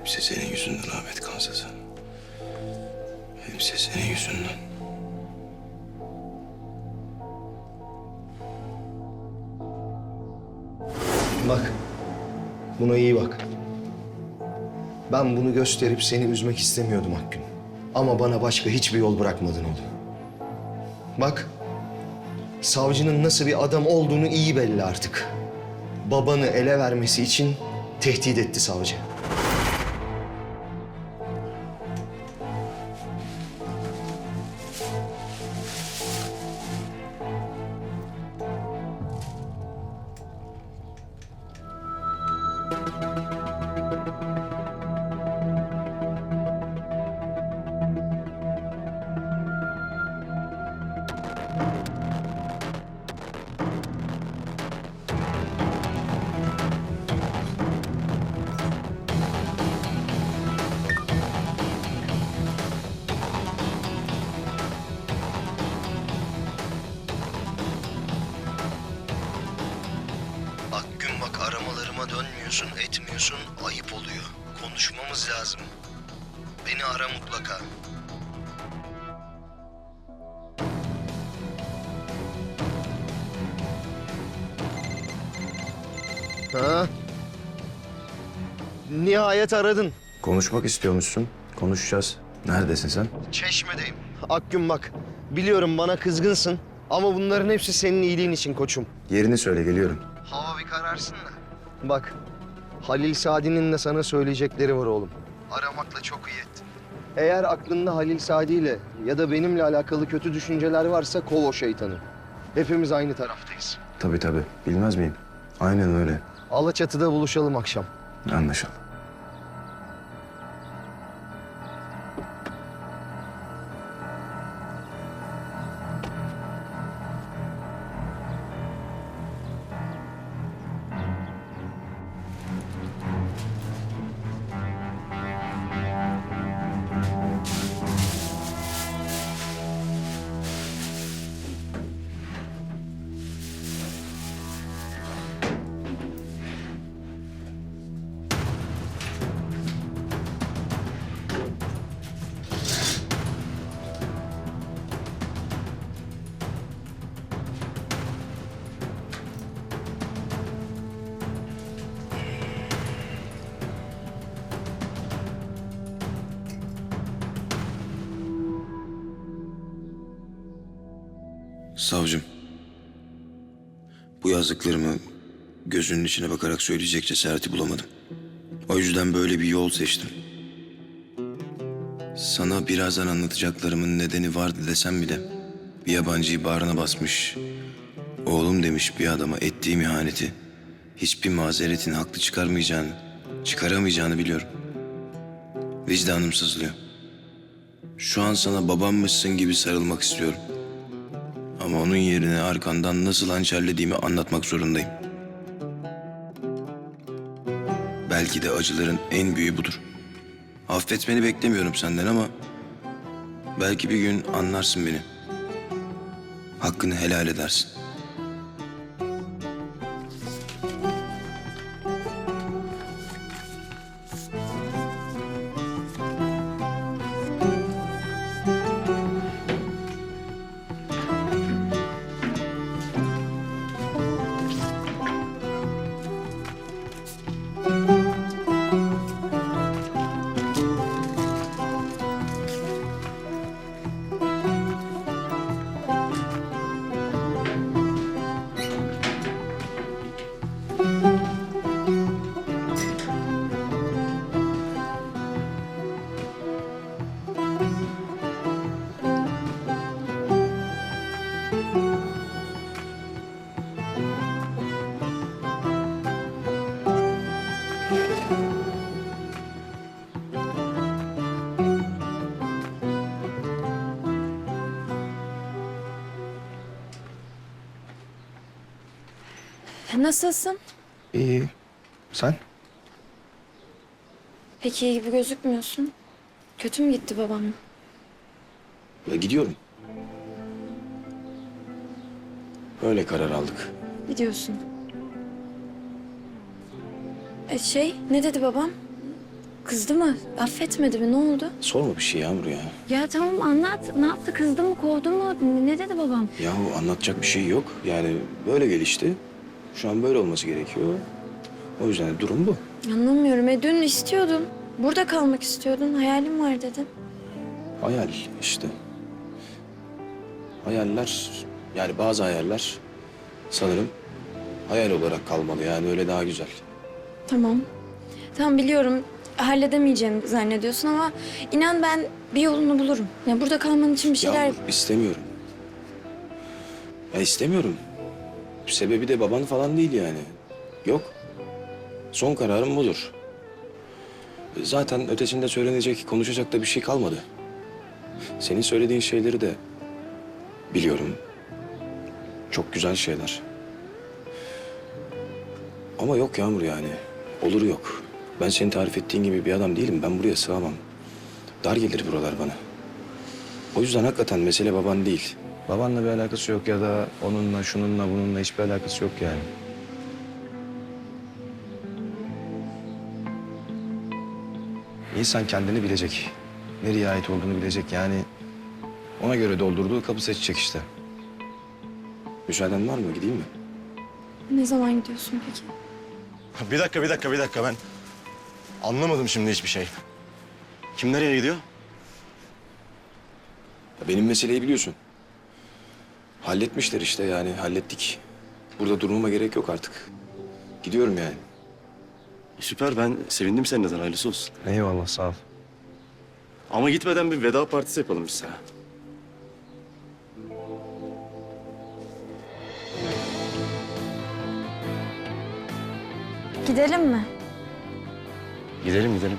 Hepsi senin yüzünden Ahmet Kansası. Hepsi senin yüzünden. Bak. Buna iyi bak. Ben bunu gösterip seni üzmek istemiyordum Akgün. Ama bana başka hiçbir yol bırakmadın oğlum. Bak. Savcının nasıl bir adam olduğunu iyi belli artık. Babanı ele vermesi için tehdit etti savcı. Dönmüyorsun, etmiyorsun. Ayıp oluyor. Konuşmamız lazım. Beni ara mutlaka. Ha? Nihayet aradın. Konuşmak istiyormuşsun. Konuşacağız. Neredesin sen? Çeşmedeyim. Akgün bak, biliyorum bana kızgınsın. Ama bunların hepsi senin iyiliğin için koçum. Yerini söyle geliyorum. Hava bir kararsın da. Bak, Halil Sadi'nin de sana söyleyecekleri var oğlum. Aramakla çok iyi ettin. Eğer aklında Halil Sadi ile ya da benimle alakalı kötü düşünceler varsa kov o şeytanı. Hepimiz aynı taraftayız. Tabii tabii. Bilmez miyim? Aynen öyle. Alaçatı'da buluşalım akşam. Anlaşıldı. Savcım. Bu yazdıklarımı gözünün içine bakarak söyleyecek cesareti bulamadım. O yüzden böyle bir yol seçtim. Sana birazdan anlatacaklarımın nedeni vardı desem bile bir yabancıyı bağrına basmış, oğlum demiş bir adama ettiğim ihaneti hiçbir mazeretin haklı çıkarmayacağını, çıkaramayacağını biliyorum. Vicdanım sızlıyor. Şu an sana babammışsın gibi sarılmak istiyorum. Ama onun yerine arkandan nasıl hançerlediğimi anlatmak zorundayım. Belki de acıların en büyüğü budur. Affetmeni beklemiyorum senden ama... ...belki bir gün anlarsın beni. Hakkını helal edersin. Nasılsın? İyi. Sen? Pek iyi gibi gözükmüyorsun. Kötü mü gitti babam? Ya gidiyorum. Öyle karar aldık. Gidiyorsun. E şey, ne dedi babam? Kızdı mı? Affetmedi mi? Ne oldu? Sorma bir şey Yağmur ya. Ya tamam anlat. Ne yaptı? Kızdı mı? Kovdu mu? Ne dedi babam? Yahu anlatacak bir şey yok. Yani böyle gelişti. Şu an böyle olması gerekiyor. O yüzden de durum bu. Anlamıyorum. E dün istiyordun. Burada kalmak istiyordun. Hayalim var dedin. Hayal işte. Hayaller, yani bazı hayaller sanırım hayal olarak kalmalı. Yani öyle daha güzel. Tamam. Tamam biliyorum. Halledemeyeceğimi zannediyorsun ama inan ben bir yolunu bulurum. Ya burada kalman için bir şeyler... Ya istemiyorum. Ya istemiyorum. Sebebi de baban falan değil yani. Yok. Son kararım budur. Zaten ötesinde söylenecek, konuşacak da bir şey kalmadı. Senin söylediğin şeyleri de biliyorum. Çok güzel şeyler. Ama yok Yağmur yani. Olur yok. Ben senin tarif ettiğin gibi bir adam değilim. Ben buraya sığamam. Dar gelir buralar bana. O yüzden hakikaten mesele baban değil. Babanla bir alakası yok ya da onunla, şununla, bununla hiçbir alakası yok yani. İnsan kendini bilecek. Nereye ait olduğunu bilecek yani. Ona göre doldurduğu kapı seçecek işte. Müsaaden var mı? Gideyim mi? Ne zaman gidiyorsun peki? Bir dakika, bir dakika, bir dakika ben anlamadım şimdi hiçbir şey. Kim nereye gidiyor? Ya benim meseleyi biliyorsun. Halletmişler işte yani hallettik. Burada durmama gerek yok artık. Gidiyorum yani. Süper, ben sevindim senin adına, hayırlısı olsun. Eyvallah sağ ol. Ama gitmeden bir veda partisi yapalım biz sana. Gidelim mi? Gidelim, gidelim.